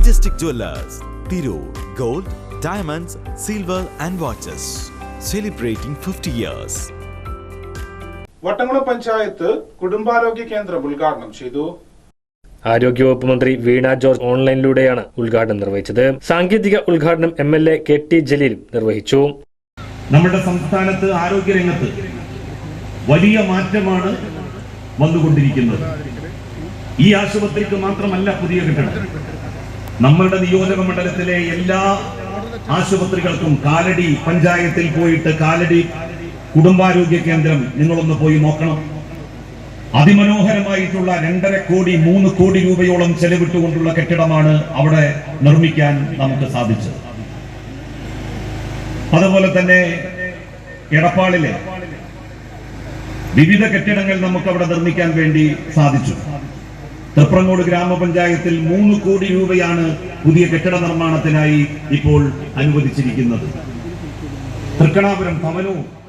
Majestic Jewelers, Tirur gold diamonds Silver and watches celebrating 50 years Vattamkulam panchayat കുടുംബാരോഗ്യ കേന്ദ്രം ഉദ്ഘാടനം ചെയ്തു. ആരോഗ്യവകുപ്പ് മന്ത്രി വീണ ജോർജ് ഓൺലൈനിലൂടെയാണ് ഉദ്ഘാടനം നിർവഹിച്ചത്. സാങ്കേതിക ഉദ്ഘാടനം M L A K T Jaleel നിർവഹിച്ചു. നമ്മുടെ സംസ്ഥാനത്ത് ആരോഗ്യരംഗത്ത് വലിയ മാറ്റമാണ് വന്നുകൊണ്ടിരിക്കുന്നത്. ഈ ആശുപത്രിക്ക് മാത്രമല്ല പുതിയ കെട്ടിടം. നമ്മളുടെ നിയോജക മണ്ഡലത്തിലെ എല്ലാ ആശുപത്രികൾക്കും കാലടി പഞ്ചായത്തിൽ പോയിട്ട് കാലടി കുടുംബാരോഗ്യ കേന്ദ്രം നിങ്ങളൊന്ന് പോയി നോക്കണം. അതിമനോഹരമായിട്ടുള്ള രണ്ടര കോടി മൂന്ന് കോടി രൂപയോളം ചെലവിട്ടുകൊണ്ടുള്ള കെട്ടിടമാണ് അവിടെ നിർമ്മിക്കാൻ നമുക്ക് സാധിച്ചത്. അതുപോലെ തന്നെ എടപ്പാളിലെ വിവിധ കെട്ടിടങ്ങൾ നമുക്ക് അവിടെ നിർമ്മിക്കാൻ വേണ്ടി സാധിച്ചു. തൃപ്രങ്ങോട് ഗ്രാമപഞ്ചായത്തിൽ മൂന്ന് കോടി രൂപയാണ് പുതിയ കെട്ടിട നിർമ്മാണത്തിനായി ഇപ്പോൾ അനുവദിച്ചിരിക്കുന്നത്. തൃക്കണാപുരം ഭവനവും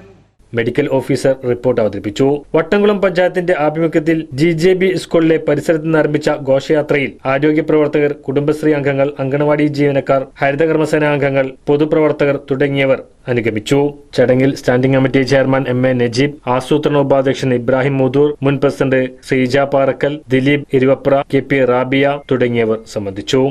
മെഡിക്കൽ ഓഫീസർ റിപ്പോർട്ട് അവതരിപ്പിച്ചു. വട്ടംകുളം പഞ്ചായത്തിന്റെ ആഭിമുഖ്യത്തിൽ ജി ജെ ബി സ്കൂളിലെ പരിസരത്ത് നിന്ന് ആരംഭിച്ച ഘോഷയാത്രയിൽ ആരോഗ്യ പ്രവർത്തകർ കുടുംബശ്രീ അംഗങ്ങൾ അംഗനവാടി ജീവനക്കാർ ഹരിതകർമ്മസേന അംഗങ്ങൾ പൊതുപ്രവർത്തകർ തുടങ്ങിയവർ അനുഗമിച്ചു. ചടങ്ങിൽ standing committee chairman M A Najeeb ആസൂത്രണ ഉപാധ്യക്ഷൻ ഇബ്രാഹിം മുദൂർ മുൻ president Sreeja Parakkal Dileep Iruvapra K P Rabia തുടങ്ങിയവർ സംബന്ധിച്ചു.